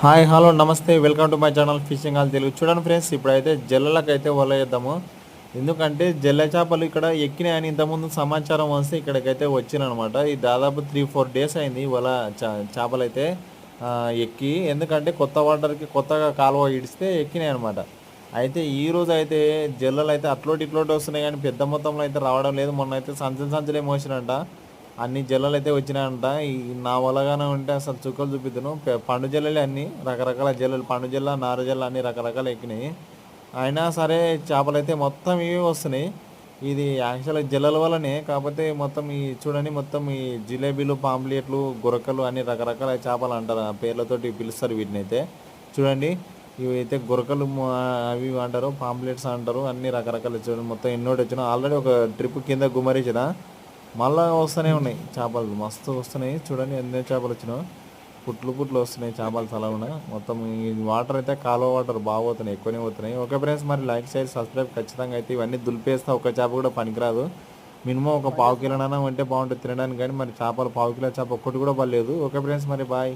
Hi hello నమస్తే welcome to my channel fishing all Telugu. చూడండి friends ఇప్పుడైతే జల్లలకైతే అయితే వేద్దాము. ఎందుకంటే జల్ల చేపలు ఇక్కడ ఎక్కినాయని ఇంతకుముందు సమాచారం వస్తే ఇక్కడికైతే వచ్చినమాట ఈ దాదాపు త్రీ ఫోర్ డేస్ అయింది వల చేపలు అయితే ఎక్కి. ఎందుకంటే కొత్త వాటర్కి కొత్తగా కాలువ ఇడిస్తే ఎక్కినాయి అనమాట. అయితే ఈ రోజు అయితే జల్లలు అయితే అట్లోటి ఇట్లోటి వస్తున్నాయి కానీ పెద్ద మొత్తంలో అయితే రావడం లేదు. మొన్న అయితే సంచులు సంచులే మోసినంట అన్ని జిల్లాలు అయితే వచ్చినాయంట. ఈ నా వలగానే ఉంటే అసలు చుక్కలు చూపిద్దాను. పండు జల్లలే అన్ని రకరకాల జల్లలు పండు జిల్లా నార జిల్లా అన్ని రకరకాలు ఎక్కినాయి. అయినా సరే చేపలు అయితే మొత్తం ఇవి వస్తున్నాయి. ఇది యాక్చువల్ జల్లల వల్లనే కాకపోతే మొత్తం ఈ చూడండి మొత్తం ఈ జిలేబీలు పాంప్లెట్లు గురకలు అన్ని రకరకాల చేపలు అంటారు. ఆ పేర్లతోటి పిలుస్తారు వీటిని అయితే. చూడండి ఇవి అయితే గురకలు అవి ఇవి అంటారు పాంప్లెట్స్ అంటారు అన్ని రకరకాల చూడండి మొత్తం ఎన్నోటి వచ్చినా ఆల్రెడీ ఒక ట్రిప్ కింద గుమ్మరించిన మళ్ళా వస్తూనే ఉన్నాయి చేపలు. మస్తు వస్తున్నాయి. చూడండి ఎన్ని చేపలు వచ్చినాయి. పుట్లు పుట్లు వస్తున్నాయి చేపలు తల ఉన్నాయి. మొత్తం ఈ వాటర్ అయితే కాలువ వాటర్ బాగా పోతున్నాయి ఎక్కువనే పోతున్నాయి. ఓకే ఫ్రెండ్స్ మరి లైక్ షేర్ సబ్స్క్రైబ్ ఖచ్చితంగా అయితే ఇవన్నీ దులిపేస్తా. ఒక చేప కూడా పనికిరాదు. మినిమం ఒక పావు కిలోనైనా ఉంటే బాగుంటుంది తినడానికి. కానీ మరి చేపలు పావు కిలో చేప ఒక్కటి కూడా పర్లేదు ఓకే ఫ్రెండ్స్ మరి బాయ్.